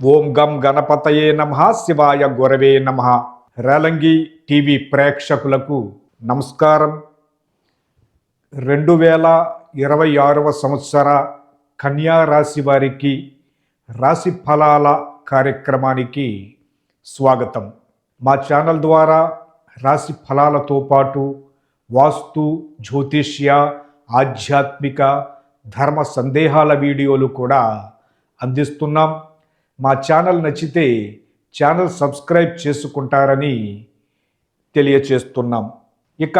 ఓం గం గణపతయే నమ శివాయ గురవే నమ. రేలంగి టీవీ ప్రేక్షకులకు నమస్కారం. రెండు వేల ఇరవై ఆరవ సంవత్సర కన్యా రాశి వారికి రాశి ఫలాల కార్యక్రమానికి స్వాగతం. మా ఛానల్ ద్వారా రాశి ఫలాలతో పాటు వాస్తు జ్యోతిష్య ఆధ్యాత్మిక ధర్మ సందేహాల వీడియోలు కూడా అందిస్తున్నాం. మా ఛానల్ నచ్చితే ఛానల్ సబ్స్క్రైబ్ చేసుకుంటారని తెలియచేస్తున్నాం. ఇక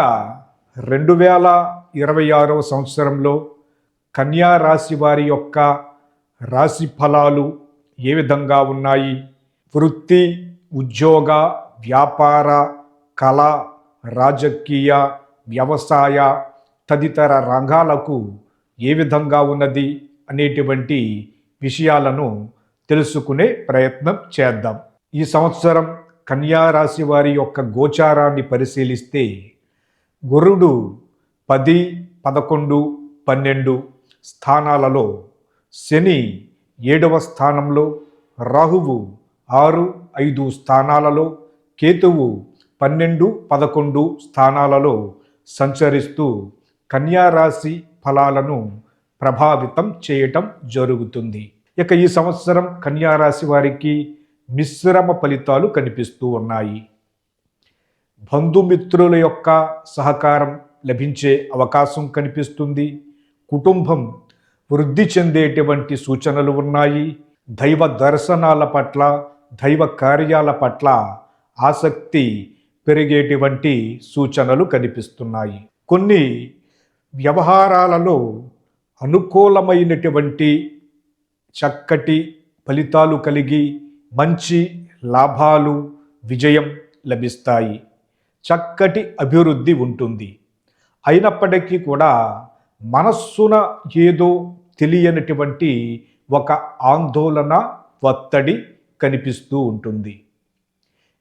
రెండు వేల ఇరవై ఆరవ సంవత్సరంలో కన్యా రాశి వారి యొక్క రాశి ఫలాలు ఏ విధంగా ఉన్నాయి? వృత్తి ఉద్యోగ వ్యాపార కళ రాజకీయ వ్యవసాయ తదితర రంగాలకు ఏ విధంగా ఉన్నది అనేటువంటి విషయాలను తెలుసుకునే ప్రయత్నం చేద్దాం. ఈ సంవత్సరం కన్యారాశి వారి యొక్క గోచారాన్ని పరిశీలిస్తే గురుడు పది పదకొండు పన్నెండు స్థానాలలో శని ఏడవ స్థానంలో రాహువు ఆరు ఐదు స్థానాలలో కేతువు పన్నెండు పదకొండు స్థానాలలో సంచరిస్తూ కన్యారాశి ఫలాలను ప్రభావితం చేయటం జరుగుతుంది. ఇక ఈ సంవత్సరం కన్యారాశి వారికి మిశ్రమ ఫలితాలు కనిపిస్తూ ఉన్నాయి. బంధుమిత్రుల యొక్క సహకారం లభించే అవకాశం కనిపిస్తుంది. కుటుంబం వృద్ధి చెందేటువంటి సూచనలు ఉన్నాయి. దైవ దర్శనాల పట్ల దైవ కార్యాల పట్ల ఆసక్తి పెరిగేటువంటి సూచనలు కనిపిస్తున్నాయి. కొన్ని వ్యవహారాలలో అనుకూలమైనటువంటి చక్కటి ఫలితాలు కలిగి మంచి లాభాలు విజయం లభిస్తాయి. చక్కటి అభివృద్ధి ఉంటుంది. అయినప్పటికీ కూడా మనస్సున ఏదో తెలియనటువంటి ఒక ఆందోళన ఒత్తిడి కనిపిస్తూ ఉంటుంది.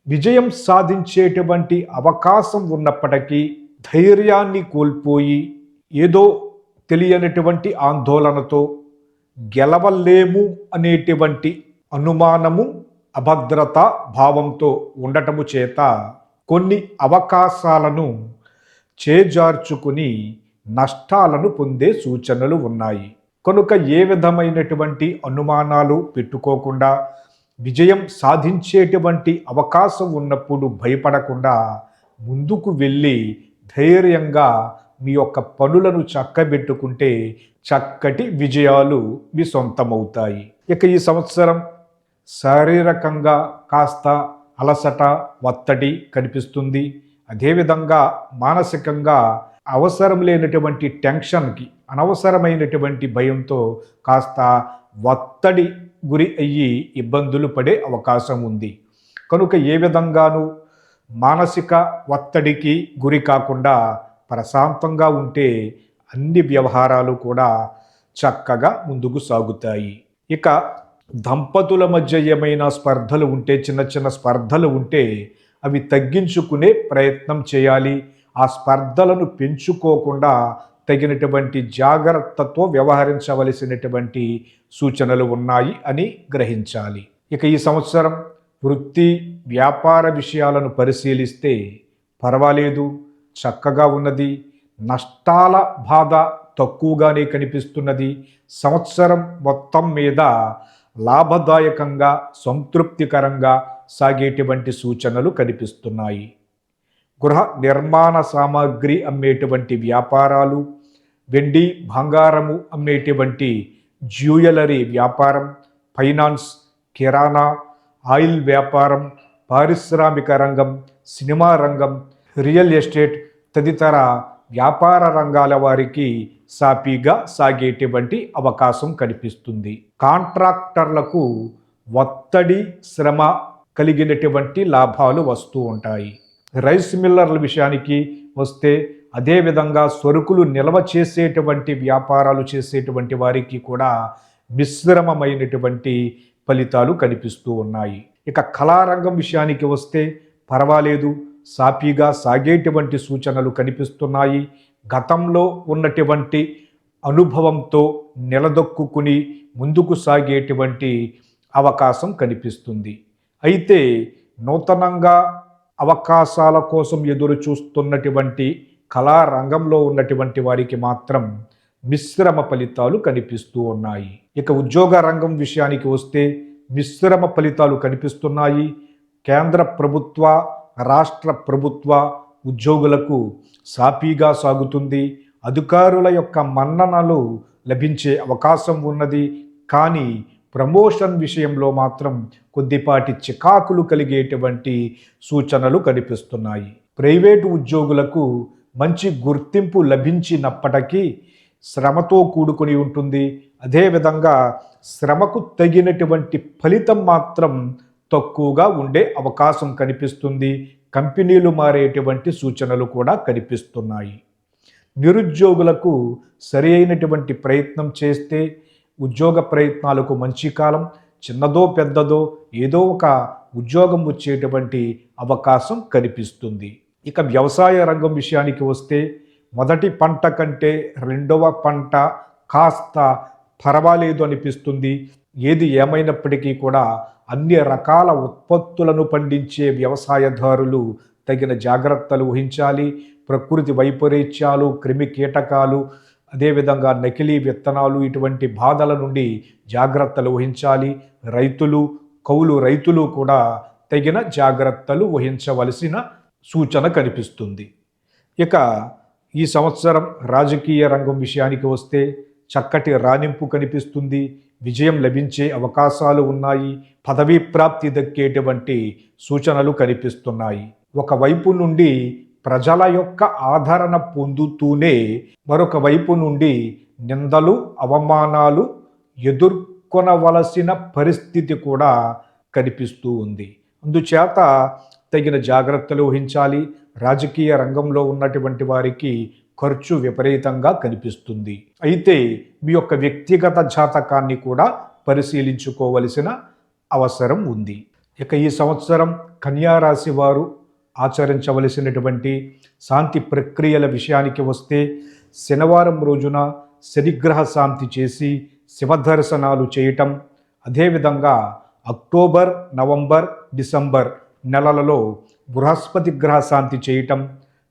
విజయం సాధించేటువంటి అవకాశం ఉన్నప్పటికీ ధైర్యాన్ని కోల్పోయి ఏదో తెలియనటువంటి ఆందోళనతో గెలవలేము అనేటువంటి అనుమానము అభద్రత భావంతో ఉండటము చేత కొన్ని అవకాశాలను చేజార్చుకుని నష్టాలను పొందే సూచనలు ఉన్నాయి. కనుక ఏ విధమైనటువంటి అనుమానాలు పెట్టుకోకుండా విజయం సాధించేటువంటి అవకాశం ఉన్నప్పుడు భయపడకుండా ముందుకు వెళ్ళి ధైర్యంగా మీ యొక్క పనులను చక్కబెట్టుకుంటే చక్కటి విజయాలు మీ సొంతమవుతాయి. ఇక ఈ సంవత్సరం శారీరకంగా కాస్త అలసట ఒత్తిడి కనిపిస్తుంది. అదేవిధంగా మానసికంగా అవసరం లేనటువంటి టెన్షన్కి అనవసరమైనటువంటి భయంతో కాస్త ఒత్తిడి గురి అయ్యి ఇబ్బందులు పడే అవకాశం ఉంది. కనుక ఏ విధంగానూ మానసిక ఒత్తిడికి గురి కాకుండా ప్రశాంతంగా ఉంటే అన్ని వ్యవహారాలు కూడా చక్కగా ముందుకు సాగుతాయి. ఇక దంపతుల మధ్య ఏమైనా స్పర్ధలు ఉంటే చిన్న చిన్న స్పర్ధలు ఉంటే అవి తగ్గించుకునే ప్రయత్నం చేయాలి. ఆ స్పర్ధలను పెంచుకోకుండా తగినటువంటి జాగ్రత్తతో వ్యవహరించవలసినటువంటి సూచనలు ఉన్నాయి అని గ్రహించాలి. ఇక ఈ సంవత్సరం వృత్తి వ్యాపార విషయాలను పరిశీలిస్తే పర్వాలేదు. చక్కగా ఉన్నది. నష్టాల బాధ తక్కువగానే కనిపిస్తున్నది. సంవత్సరం మొత్తం మీద లాభదాయకంగా సంతృప్తికరంగా సాగేటువంటి సూచనలు కనిపిస్తున్నాయి. గృహ నిర్మాణ సామాగ్రి అమ్మేటువంటి వ్యాపారాలు వెండి బంగారము అమ్మేటువంటి జ్యువెలరీ వ్యాపారం ఫైనాన్స్ కిరాణా ఆయిల్ వ్యాపారం పారిశ్రామిక రంగం సినిమా రంగం రియల్ ఎస్టేట్ తదితర వ్యాపార రంగాల వారికి సాపీగా సాగేటువంటి అవకాశం కనిపిస్తుంది కాంట్రాక్టర్లకు ఒత్తడి శ్రమ కలిగినటువంటి లాభాలు వస్తూ ఉంటాయి. రైస్ మిల్లర్ల విషయానికి వస్తే అదేవిధంగా సరుకులు నిల్వ చేసేటువంటి వ్యాపారాలు చేసేటువంటి వారికి కూడా మిశ్రమమైనటువంటి ఫలితాలు కనిపిస్తూ ఉన్నాయి. ఇక కళారంగం విషయానికి వస్తే పర్వాలేదు. సాఫీగా సాగేటువంటి సూచనలు కనిపిస్తున్నాయి. గతంలో ఉన్నటువంటి అనుభవంతో నిలదొక్కుని ముందుకు సాగేటువంటి అవకాశం కనిపిస్తుంది. అయితే నూతనంగా అవకాశాల కోసం ఎదురు చూస్తున్నటువంటి కళారంగంలో ఉన్నటువంటి వారికి మాత్రం మిశ్రమ ఫలితాలు కనిపిస్తూ ఉన్నాయి. ఇక ఉద్యోగ రంగం విషయానికి వస్తే మిశ్రమ ఫలితాలు కనిపిస్తున్నాయి. కేంద్ర ప్రభుత్వ రాష్ట్ర ప్రభుత్వ ఉద్యోగులకు సాఫీగా సాగుతుంది. అధికారుల యొక్క మన్ననలు లభించే అవకాశం ఉన్నది. కానీ ప్రమోషన్ విషయంలో మాత్రం కొద్దిపాటి చికాకులు కలిగేటువంటి సూచనలు కనిపిస్తున్నాయి. ప్రైవేటు ఉద్యోగులకు మంచి గుర్తింపు లభించినప్పటికీ శ్రమతో కూడుకొని ఉంటుంది. అదేవిధంగా శ్రమకు తగినటువంటి ఫలితం మాత్రం తక్కువగా ఉండే అవకాశం కనిపిస్తుంది. కంపెనీలు మారేటువంటి సూచనలు కూడా కనిపిస్తున్నాయి. నిరుద్యోగులకు సరి అయినటువంటి ప్రయత్నం చేస్తే ఉద్యోగ ప్రయత్నాలకు మంచి కాలం చిన్నదో పెద్దదో ఏదో ఒక ఉద్యోగం వచ్చేటువంటి అవకాశం కనిపిస్తుంది. ఇక వ్యవసాయ రంగం విషయానికి వస్తే మొదటి పంట కంటే రెండవ పంట కాస్త పర్వాలేదు అనిపిస్తుంది. ఏది ఏమైనప్పటికీ కూడా అన్ని రకాల ఉత్పత్తులను పండించే వ్యవసాయదారులు తగిన జాగ్రత్తలు వహించాలి. ప్రకృతి వైపరీత్యాలు క్రిమి కీటకాలు అదేవిధంగా నకిలీ విత్తనాలు ఇటువంటి బాధల నుండి జాగ్రత్తలు వహించాలి. రైతులు కౌలు రైతులు కూడా తగిన జాగ్రత్తలు వహించవలసిన సూచన కనిపిస్తుంది. ఇక ఈ సంవత్సరం రాజకీయ రంగం విషయానికి వస్తే చక్కటి రాణింపు కనిపిస్తుంది. విజయం లభించే అవకాశాలు ఉన్నాయి పదవీ ప్రాప్తి దక్కేటువంటి సూచనలు కనిపిస్తున్నాయి. ఒకవైపు నుండి ప్రజల యొక్క ఆదరణ పొందుతూనే మరొక వైపు నుండి నిందలు అవమానాలు ఎదుర్కొనవలసిన పరిస్థితి కూడా కనిపిస్తూ ఉంది. అందుచేత తగిన జాగ్రత్తలు వహించాలి. రాజకీయ రంగంలో ఉన్నటువంటి వారికి ఖర్చు విపరీతంగా కనిపిస్తుంది. అయితే మీ యొక్క వ్యక్తిగత జాతకాన్ని కూడా పరిశీలించుకోవలసిన అవసరం ఉంది. ఇక ఈ సంవత్సరం కన్యారాశి వారు ఆచరించవలసినటువంటి శాంతి ప్రక్రియల విషయానికి వస్తే శనివారం రోజున శనిగ్రహ శాంతి చేసి శివ దర్శనాలు చేయటం అదేవిధంగా అక్టోబర్ నవంబర్ డిసెంబర్ నెలలలో బృహస్పతి గ్రహ శాంతి చేయటం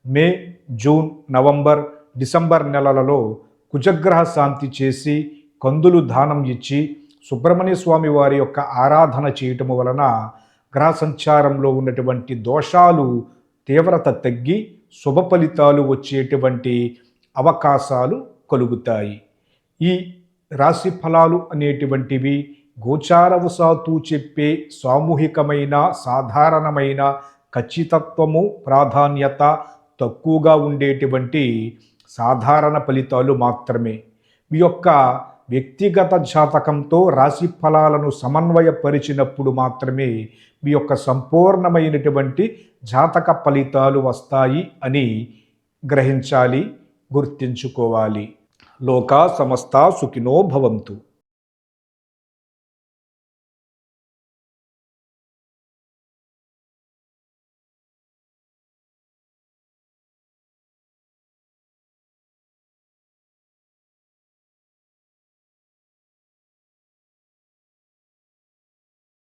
మే జూన్ నవంబర్ డిసెంబర్ నెలలలో కుజగ్రహ శాంతి చేసి కందులు దానం ఇచ్చి సుబ్రహ్మణ్య స్వామి వారి యొక్క ఆరాధన చేయటము వలన గ్రహ సంచారంలో ఉన్నటువంటి దోషాలు తీవ్రత తగ్గి శుభ ఫలితాలు వచ్చేటువంటి అవకాశాలు కలుగుతాయి. ఈ రాశి ఫలాలు అనేటువంటివి గోచారవశాతు చెప్పే సామూహికమైన సాధారణమైన ఖచ్చితత్వము ప్రాధాన్యత తక్కువగా ఉండేటువంటి సాధారణ ఫలితాలు మాత్రమే. మీ యొక్క వ్యక్తిగత జాతకంతో రాశి ఫలాలను సమన్వయపరిచినప్పుడు మాత్రమే మీ యొక్క సంపూర్ణమైనటువంటి జాతక ఫలితాలు వస్తాయి అని గ్రహించాలి గుర్తించుకోవాలి. లోకా సమస్త సుఖినో భవంతు.